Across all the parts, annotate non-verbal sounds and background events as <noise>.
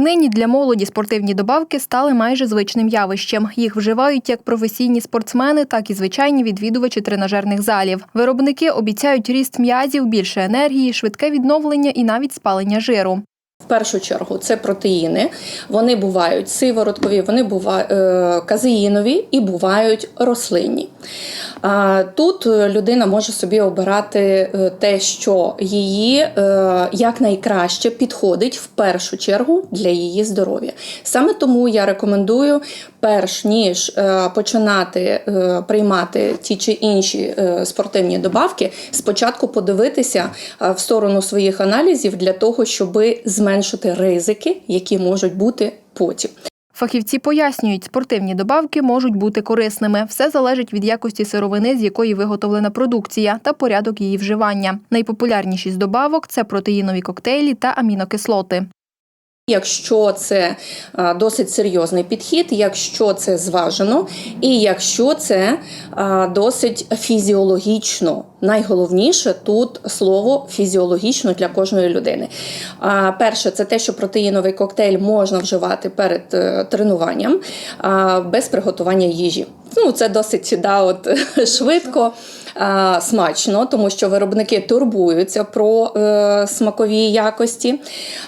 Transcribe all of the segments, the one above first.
Нині для молоді спортивні добавки стали майже звичним явищем. Їх вживають як професійні спортсмени, так і звичайні відвідувачі тренажерних залів. Виробники обіцяють ріст м'язів, більше енергії, швидке відновлення і навіть спалення жиру. В першу чергу це протеїни. Вони бувають сивороткові, вони бувають е, казеїнові і бувають рослинні. А, Тут людина може собі обирати е, те, що її е, якнайкраще підходить в першу чергу для її здоров'я. Саме тому я рекомендую, перш ніж е, починати е, приймати ті чи інші е, спортивні добавки, спочатку подивитися е, в сторону своїх аналізів для того, щоб зменшити ризики, які можуть бути потім. Фахівці пояснюють, спортивні добавки можуть бути корисними. Все залежить від якості сировини, з якої виготовлена продукція, та порядок її вживання. Найпопулярніші з добавок це протеїнові коктейлі та амінокислоти. Якщо це досить серйозний підхід, якщо це зважено, і якщо це досить фізіологічно, найголовніше тут слово фізіологічно для кожної людини. Перше, це те, що протеїновий коктейль можна вживати перед е, тренуванням без приготування їжі. Ну, це досить да, от, <laughs> швидко. А, Смачно, тому що виробники турбуються про е, смакові якості.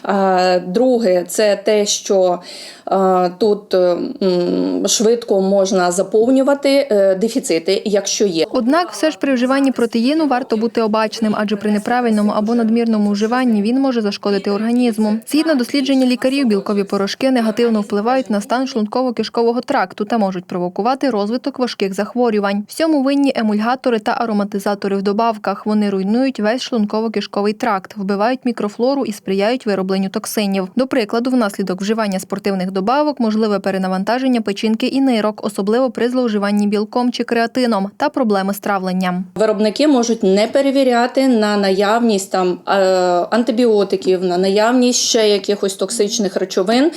А, Друге, це те, що е, тут е, швидко можна заповнювати е, дефіцити, якщо є. Однак, все ж при вживанні протеїну варто бути обачним, адже при неправильному або надмірному вживанні він може зашкодити організму. Згідно дослідження лікарів, білкові порошки негативно впливають на стан шлунково-кишкового тракту та можуть провокувати розвиток важких захворювань. Всьому винні емульгатори та ароматизатори в добавках. Вони руйнують весь шлунково-кишковий тракт, вбивають мікрофлору і сприяють виробленню токсинів. До прикладу, внаслідок вживання спортивних добавок можливе перенавантаження печінки і нирок, особливо при зловживанні білком чи креатином та проблеми з травленням. Виробники можуть не перевіряти на наявність там е, антибіотиків, на наявність ще якихось токсичних речовин,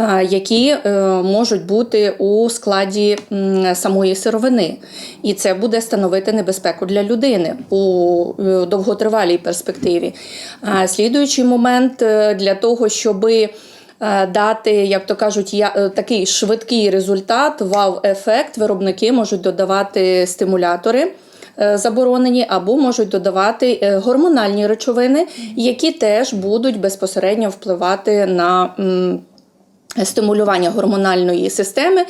е, які е, можуть бути у складі самої сировини. І це буде становити небезпеку для людини у е, довготривалій перспективі. А Слідуючий момент е, для того, щоби е, Дати, як то кажуть, такий швидкий результат, вау-ефект. Виробники можуть додавати стимулятори заборонені, або можуть додавати гормональні речовини, які теж будуть безпосередньо впливати на. Стимулювання гормональної системи.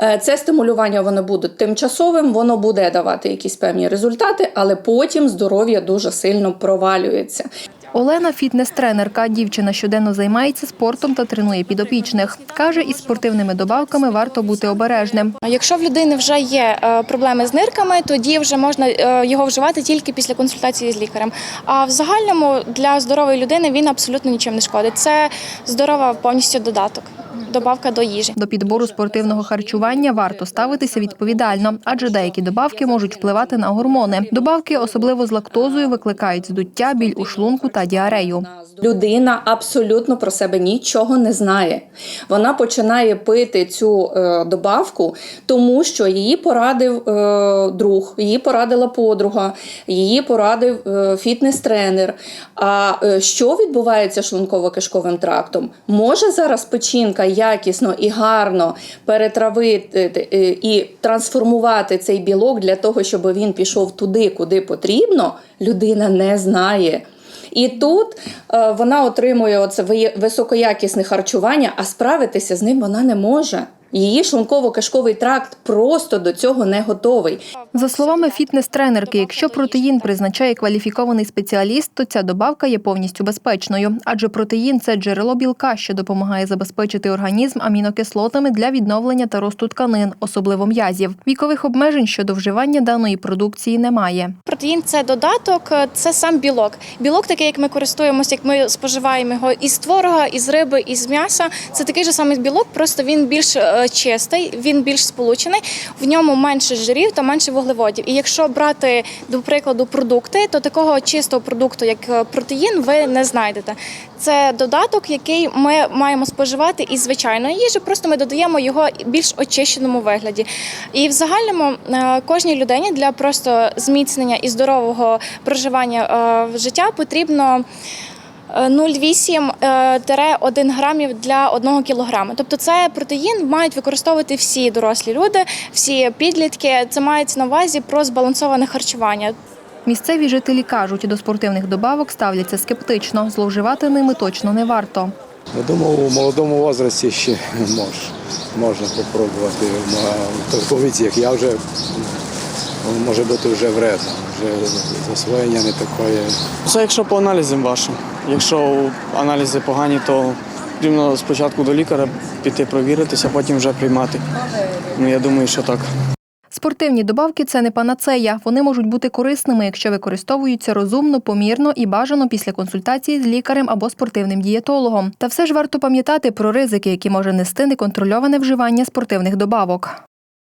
Е, Це стимулювання воно буде тимчасовим, воно буде давати якісь певні результати, але потім здоров'я дуже сильно провалюється. Олена фітнес-тренерка. Дівчина щоденно займається спортом та тренує підопічних. Каже, із спортивними добавками варто бути обережним. Якщо в людини вже є е, проблеми з нирками, тоді вже можна е, його вживати тільки після консультації з лікарем. А в загальному для здорової людини він абсолютно нічим не шкодить. Це здорова повністю додаток, добавка до їжі. До підбору спортивного харчування варто ставитися відповідально, адже деякі добавки можуть впливати на гормони. Добавки, особливо з лактозою, викликають здуття, біль у шлунку та діарею. Людина абсолютно про себе нічого не знає. Вона починає пити цю е, добавку, тому що її порадив е, друг, її порадила подруга, її порадив е, фітнес-тренер. А е, що відбувається шлунково-кишковим трактом? Може зараз печінка якісно і гарно перетравити е, і трансформувати цей білок для того, щоб він пішов туди, куди потрібно, людина не знає. І тут е, вона отримує оце ви- високоякісне харчування, а справитися з ним вона не може. Її шлунково-кишковий тракт просто до цього не готовий. За словами фітнес-тренерки, якщо протеїн призначає кваліфікований спеціаліст, то ця добавка є повністю безпечною, адже протеїн це джерело білка, що допомагає забезпечити організм амінокислотами для відновлення та росту тканин, особливо м'язів. Вікових обмежень щодо вживання даної продукції немає. Протеїн це додаток, це сам білок. Білок, такий, як ми користуємося, як ми споживаємо його із творога, із риби, із м'яса. Це такий же самий білок, просто він більш е, чистий, він більш сполучений, в ньому менше жирів та менше вуглеводів. І якщо брати до прикладу продукти, то такого чистого продукту, як е, протеїн, ви не знайдете. Це додаток, який ми маємо споживати із звичайної їжі, просто ми додаємо його більш очищеному вигляді. І в загальному е, кожній людині для просто зміцнення і здорового проживання е, життя потрібно. Е, 0,8-1 грамів для 1 кілограма. Тобто це протеїн мають використовувати всі дорослі люди, всі підлітки. Це мається на увазі про збалансоване харчування. Місцеві жителі кажуть, до спортивних добавок ставляться скептично. Зловживати ними точно не варто. Я думаю, у молодому возрасті ще мож, можна спробувати. На такому як я вже може бути вже вредно. Вже засвоєння не таке. Це якщо по аналізам вашим. Якщо аналізи погані, то потрібно спочатку до лікаря піти провіритися, потім вже приймати. Ну я думаю, що так. Спортивні добавки це не панацея. Вони можуть бути корисними, якщо використовуються розумно, помірно і бажано після консультації з лікарем або спортивним дієтологом. Та все ж варто пам'ятати про ризики, які може нести неконтрольоване вживання спортивних добавок.